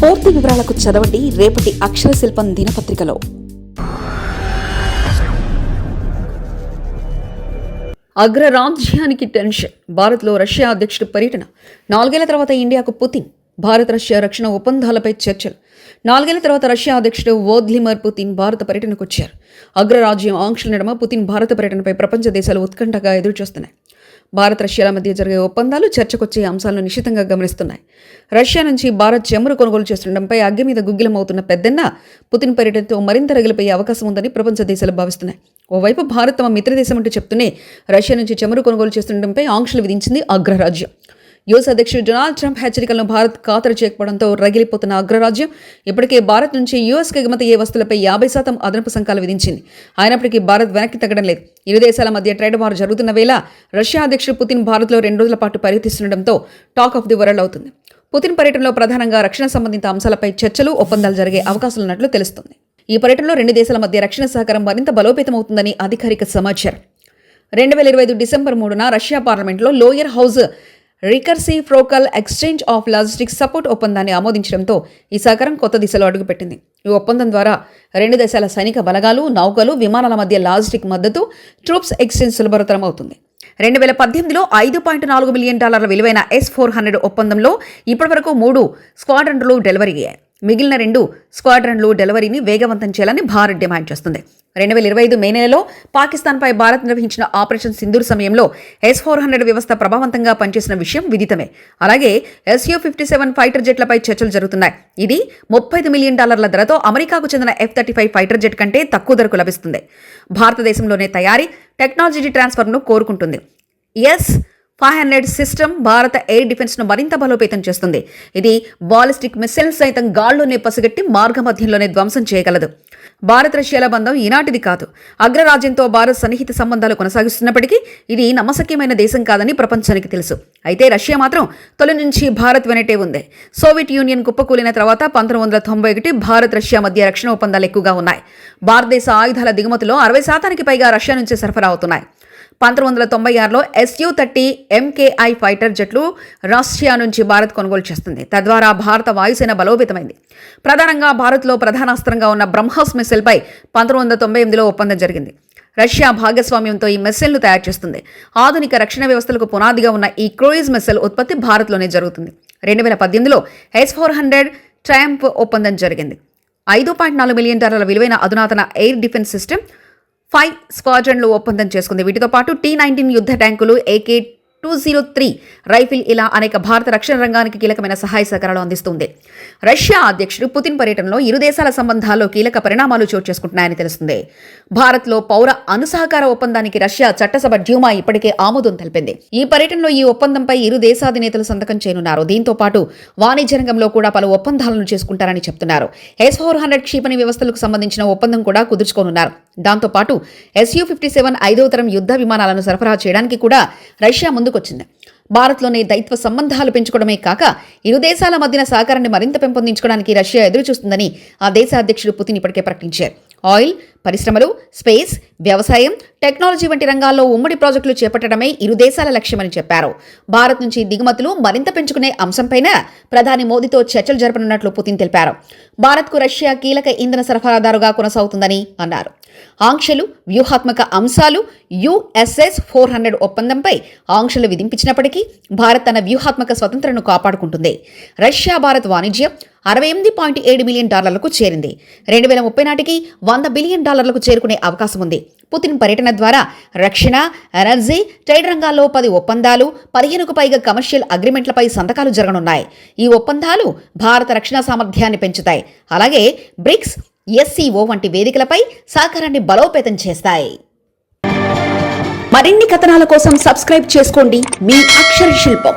పూర్తి వివరాలకు చదవండి రేపటి అక్షర శిల్పం దినపత్రికలో. అగ్రరాజ్యానికి టెన్షన్. భారత్లో రష్యా అధ్యక్షుడి పర్యటన. నాలుగేళ్ళ తర్వాత ఇండియాకు పుతిన్. భారత్ రష్యా రక్షణ ఒప్పందాలపై చర్చలు. నాలుగేళ్ళ తర్వాత రష్యా అధ్యక్షుడు వోద్లిమర్ పుతిన్ భారత పర్యటనకు వచ్చారు. అగ్రరాజ్యం ఆంక్షల నడమ పుతిన్ భారత పర్యటనపై ప్రపంచ దేశాలు ఉత్కంఠగా ఎదురుచూస్తున్నాయి. భారత్ రష్యాల మధ్య జరిగే ఒప్పందాలు చర్చకొచ్చే అంశాలను నిశితంగా గమనిస్తున్నాయి. రష్యా నుంచి భారత్ చమురు కొనుగోలు చేస్తుండటంపై అగ్గి మీద గుగ్గిలమవుతున్న పెద్దన్న పుతిన్ పర్యటనతో మరింత రగిలిపోయే అవకాశం ఉందని ప్రపంచ దేశాలు భావిస్తున్నాయి. ఓవైపు భారత్ తమ మిత్రదేశం అంటూ చెప్తూనే రష్యా నుంచి చమురు కొనుగోలు చేస్తుండటంపై ఆంక్షలు విధించింది అగ్రరాజ్యం. యుఎస్ అధ్యక్షుడు డొనాల్డ్ ట్రంప్ హెచ్చరికలను భారత్ ఖాతరు చేయకపోవడంతో రగిలిపోతున్న అగ్రరాజ్యం. ఇప్పటికే భారత్ నుంచి యుఎస్కి ఎగుమతి అయ్యే వస్తువులపై యాభై శాతం అదనపు సంకాలు విధించింది. అయినప్పటికీ భారత్ వెనక్కి తగ్గడం లేదు. ఇరు దేశాల మధ్య ట్రేడ్ వార్ జరుగుతున్న వేళ రష్యా అధ్యక్షుడు పుతిన్ భారత్లో రెండు రోజుల పాటు పర్యటిస్తుండటంతో టాక్ ఆఫ్ ది వరల్డ్ అవుతుంది. పుతిన్ పర్యటనలో ప్రధానంగా రక్షణ సంబంధిత అంశాలపై చర్చలు ఒప్పందాలు జరిగే అవకాశాలున్నట్లు తెలుస్తుంది. ఈ పర్యటనలో రెండు దేశాల మధ్య రక్షణ సహకారం మరింత బలోపేతమవుతుందని అధికారిక సమాచారం. రెండు వేల ఇరవై ఐదు డిసెంబర్ మూడున రష్యా పార్లమెంట్లో lower house reciprocal exchange of logistics support ఒప్పందాన్ని ఆమోదించడంతో ఈ సహకారం కొత్త దిశలో అడుగుపెట్టింది. ఈ ఒప్పందం ద్వారా రెండు దేశాల సైనిక బలగాలు నౌకలు విమానాల మధ్య లాజిస్టిక్ మద్దతు ట్రూప్స్ ఎక్స్చేంజ్ సులభతరం అవుతుంది రెండు వేల పద్దెనిమిదిలో ఐదు పాయింట్ నాలుగు మిలియన్ డాలర్ల విలువైన ఎస్ ఫోర్ హండ్రెడ్ ఒప్పందంలో ఇప్పటివరకు మూడు స్క్వాడ్రన్లు డెలివరీ అయ్యాయి. మిగిలిన రెండు స్క్వాడ్రన్లు డెలివరీని వేగవంతం చేయాలని భారత్ డిమాండ్ చేస్తుంది. రెండు వేల ఇరవై ఐదు మే నెలలో పాకిస్తాన్పై భారత్ నిర్వహించిన ఆపరేషన్ సింధూర్ సమయంలో ఎస్ ఫోర్ హండ్రెడ్ వ్యవస్థ ప్రభావవంతంగా పనిచేసిన విషయం విదితమే. అలాగే ఎస్యూ ఫిఫ్టీ సెవెన్ ఫైటర్ జెట్లపై చర్చలు జరుగుతున్నాయి. ఇది ముప్పై ఐదు మిలియన్ డాలర్ల ధరతో అమెరికాకు చెందిన F thirty five fighter jet కంటే తక్కువ ధరకు లభిస్తుంది. భారతదేశంలోనే తయారీ టెక్నాలజీ ట్రాన్స్ఫర్ను కోరుకుంటుంది. ఎస్ ఫైవ్ హండ్రెడ్ సిస్టమ్ భారత ఎయిర్ డిఫెన్స్ను మరింత బలోపేతం చేస్తుంది. ఇది బాలిస్టిక్ మిసైల్స్ సైతం గాల్లోనే పసిగట్టి మార్గమధ్యంలోనే ధ్వంసం చేయగలదు. భారత్ రష్యాల బంధం ఈనాటిది కాదు. అగ్రరాజ్యంతో భారత్ సన్నిహిత సంబంధాలు కొనసాగిస్తున్నప్పటికీ ఇది నమ్మశక్యమైన దేశం కాదని ప్రపంచానికి తెలుసు. అయితే రష్యా మాత్రం తొలి నుంచి భారత్ వెనటే ఉంది. సోవియట్ యూనియన్ కుప్పకూలిన తర్వాత పంతొమ్మిది వందల తొంభై ఒకటి భారత్ రష్యా మధ్య రక్షణ ఒప్పందాలు ఎక్కువగా ఉన్నాయి. భారతదేశ ఆయుధాల దిగుమతిలో అరవై శాతానికి పైగా రష్యా నుంచే సరఫరా అవుతున్నాయి. పంతొమ్మిది వందల తొంభై ఆరులో ఎస్యూ థర్టీ ఎంకేఐ ఫైటర్ జెట్లు రష్యా నుంచి భారత్ కొనుగోలు చేస్తుంది. తద్వారా భారత వాయుసేన బలోపేతమైంది. ప్రధానంగా భారత్లో ప్రధానాస్త్రంగా ఉన్న బ్రహ్మోస్ మిసైల్పై పంతొమ్మిది వందల తొంభై ఎనిమిదిలో ఒప్పందం జరిగింది. రష్యా భాగస్వామ్యంతో ఈ మిస్సైల్ను తయారు చేస్తుంది. ఆధునిక రక్షణ వ్యవస్థలకు పునాదిగా ఉన్న ఈ క్రూయిజ్ మిస్సైల్ ఉత్పత్తి భారత్లోనే జరుగుతుంది. రెండు వేల పద్దెనిమిదిలో ఎస్ ఫోర్ హండ్రెడ్ ట్రయాంప్ ఒప్పందం జరిగింది. ఐదు పాయింట్ నాలుగు మిలియన్ డాలర్ల విలువైన అధునాతన ఎయిర్ డిఫెన్స్ సిస్టమ్ ఫైవ్ స్క్వాడ్రన్లు ఒప్పందం చేసుకుంది. వీటితో పాటు టీ నైన్టీన్ యుద్ధ ట్యాంకులు AK two zero three rifle ఇలా అనేక భారత రక్షణ రంగానికి కీలకమైన సహాయ సహకారాలు అందిస్తుంది. రష్యా అధ్యక్షుడు పుతిన్ పర్యటనలో ఇరు దేశాల సంబంధాల్లో కీలక పరిణామాలు చోటు చేసుకుంటున్నాయని తెలుస్తుంది. భారత్లో పౌర అనుసహకార ఒప్పందానికి రష్యా చట్టసభ డ్యూమా ఇప్పటికే ఆమోదం తెలిపింది. ఈ పర్యటనలో ఈ ఒప్పందంపై ఇరు దేశాధినేతలు సంతకం చేయనున్నారు. దీంతో పాటు వాణిజ్య రంగంలో కూడా పలు ఒప్పందాలను చేసుకుంటారని చెప్తున్నారు. ఎస్ ఫోర్ హండ్రెడ్ క్షిపణి వ్యవస్థలకు సంబంధించిన ఒప్పందం కూడా కుదుర్చుకోనున్నారు. దాంతో పాటు ఎస్యూ ఫిఫ్టీ సెవెన్ ఐదో తరం యుద్ధ విమానాలను సరఫరా చేయడానికి కూడా రష్యా ముందుకొచ్చింది. భారత్లోని దైత్వ సంబంధాలు పెంచుకోవడమే కాక ఇరు దేశాల మధ్యన సహకారాన్ని మరింత పెంపొందించుకోవడానికి రష్యా ఎదురు చూస్తుందని ఆ దేశ అధ్యక్షుడు పుతిన్ ఇప్పటికే ప్రకటించారు. ఆయిల్ పరిశ్రమలు స్పేస్ వ్యవసాయం టెక్నాలజీ వంటి రంగాల్లో ఉమ్మడి ప్రాజెక్టులు చేపట్టడమే ఇరు దేశాల లక్ష్యమని చెప్పారు. భారత్ నుంచి దిగుమతులు మరింత పెంచుకునే అంశంపైన ప్రధాని మోదీతో చర్చలు జరపనున్నట్లు పుతిన్ తెలిపారు. భారత్కు రష్యా కీలక ఇంధన సరఫరాదారుగా కొనసాగుతుందని అన్నారు. ఆంక్షలు వ్యూహాత్మక అంశాలు యుఎస్ఎస్ ఫోర్ హండ్రెడ్ ఒప్పందంపై ఆంక్షలు విధింపించినప్పటికీ భారత్ తన వ్యూహాత్మక స్వతంత్రను కాపాడుకుంటుంది. రష్యా భారత్ వాణిజ్యం అరవై ఎనిమిది పాయింట్ ఏడు మిలియన్ డాలర్లకు చేరింది. రెండు వేల ముప్పై నాటికి వంద బిలియన్ డాలర్ డాలర్లకు చేరుకునే అవకాశం ఉంది. పుతిన్ పర్యటన ద్వారా రక్షణ ఎనర్జీ ట్రేడ్ రంగాల్లో పది ఒప్పందాలు పదిహేనుకు పైగా కమర్షియల్ అగ్రిమెంట్లపై సంతకాలు జరగనున్నాయి. ఈ ఒప్పందాలు భారత రక్షణ సామర్థ్యాన్ని పెంచుతాయి. అలాగే బ్రిక్స్ ఎస్సీఓ వంటి వేదికలపై సహకారాన్ని బలోపేతం చేస్తాయి. మరిన్ని కథనాల కోసం సబ్స్క్రైబ్ చేసుకోండి. మీ అక్షర శిల్పం.